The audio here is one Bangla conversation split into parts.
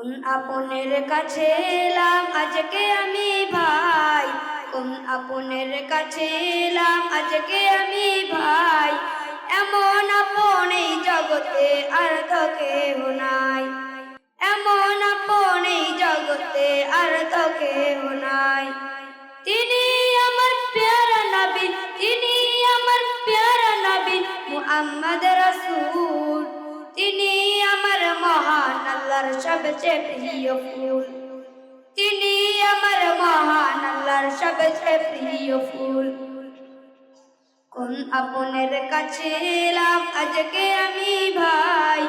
কোন আপনের কাছে এলাম? আজকে আমি ভাই। কোন আপনের কাছে এলাম? আজকে আমি ভাই। আল্লাহর সবচেয়ে প্রিয় ফুল তিনি আমার মহান আল্লাহর সবচেয়ে প্রিয় ফুল। কোন আপনের কাছে এলাম? আজকে আমি ভাই।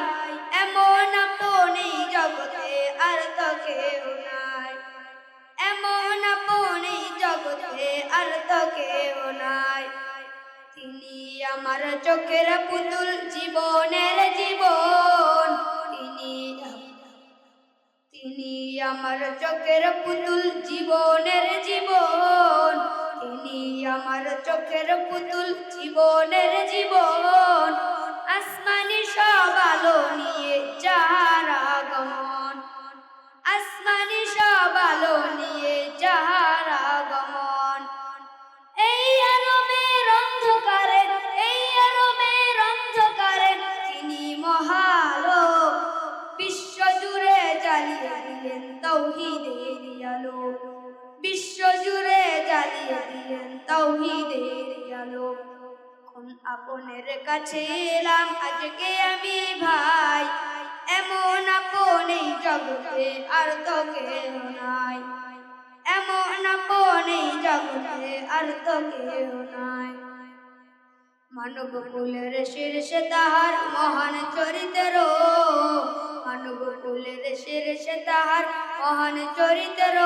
এমন আপন জগতে আর তো কেউ নাই। এমন আপন জগতে আর তো কেউ নাই। তিনি আমার চোখের পুতুল, জীবনের জীবন। আমার চোখের পুতুল জীবনের জীবন। তিনি আমার চোখের পুতুল জীবনের জীবন। আসমানি সব আলো তৌহিদের আলো বিশ্ব জুড়ে জ্বালিয়ে দিলেন তৌহিদের আলো কোন আপনের কাছে এলাম, আজকে আমি ভাই। এমন আপন এই জগতে আর তো কেউ নাই। এমন আপন এই জগতে আর তো কেউ নাই। মানব কুলের শীর্ষে তাহার মহান চরিত্র মানব কুলের শীর্ষে তাহার মহান চরিত্র।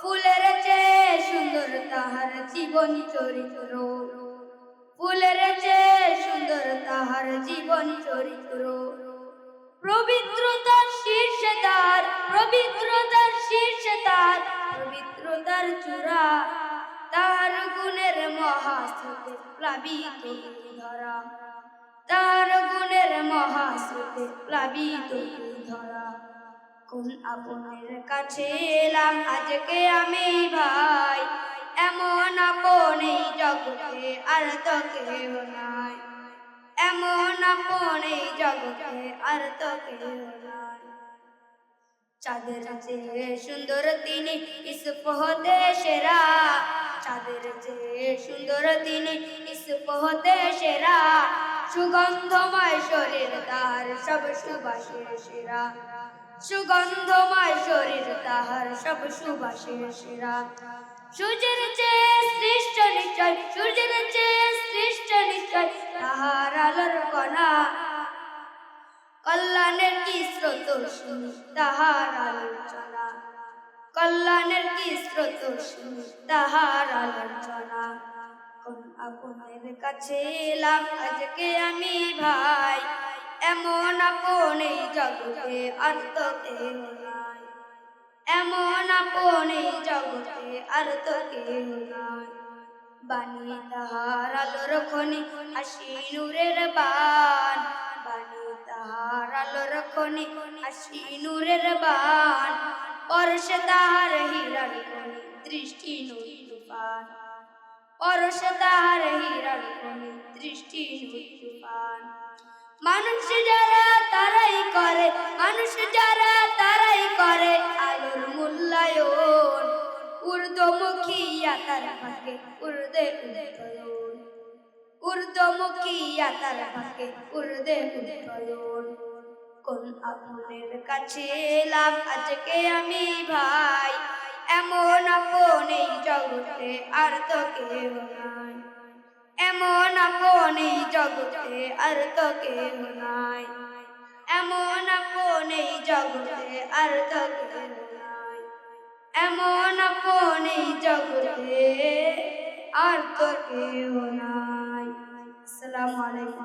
ফুলের চেয়ে সুন্দর তাহার জীবন চরিত্র। ফুলের চেয়ে সুন্দর তাহার জীবন চরিত্র। পবিত্রতার শীর্ষে তার, পবিত্রতার শীর্ষে তার, পবিত্রতার চূড়া। তার গুণের মহাস্রোতে প্লাবিত ধরা। তার গুণের মহাস্রোতে প্লাবিত ধরা। কোন আপনের কাছে এলাম? আজকে আমি ভাই। এমন আপন এই জগতে আর তো কেউ নাই। এমন আপন এই জগতে আর তো কেউ নাই। চাঁদের সুন্দর তিনি, ইস্পহতে সেরা। চাঁদের চেয়ে সুন্দর তিনি ইস্পহতে সেরা, সুগন্ধময় শরীর তাহার সব সুবাসের সেরা। সুগন্ধময় শরীর তাহার সব সুবাসের সেরা। সূর্যের চেয়ে সৃষ্ট নিশ্চয়, সূর্যের চেয়ে সৃষ্ট নিশ্চয়, তাহার আলোর কণা। কল্যাণের কি স্রোত তাহার আলোচনা কল্যাণের কি স্রোত? তাহার আলোচনা। কোন আপনের কাছে এলাম আজকে আমি ভাই? এমন আপন এই জগতে আর তো কেউ এমন আপন এই জগতে আর তো কেউ নাই। বাণী তাহার আলোর খনি আসি নূরের বান বাণী তাহার আলোর খনি আসি নূরের বান পরশে তাহার হীরার খনি দৃষ্টি নূর তুফান পরশে তাহার দৃষ্টি তুফান মানুষ যারা তারাই করে, মানুষ যারা তারাই করে আলোর মূল্যায়ন। ঊর্ধ্বমুখী তার ভাগে ঊর্ধ্বে উদয়ন ঊর্ধ্বমুখী তার ভাগে ঊর্ধ্বে উদয়ন কোন আপনের কাছে এলাম আজকে আমি ভাই, এমন আপন এই জগতে আর তো কেউ নাই। এমন আপন এই জগতে আর তো কেউ নাই। এমন আপন এই জগতে আর তো কেউ নাই। এমন আপন এই জগতে আর তো কেউ নাই। আসসালামু আলাইকুম।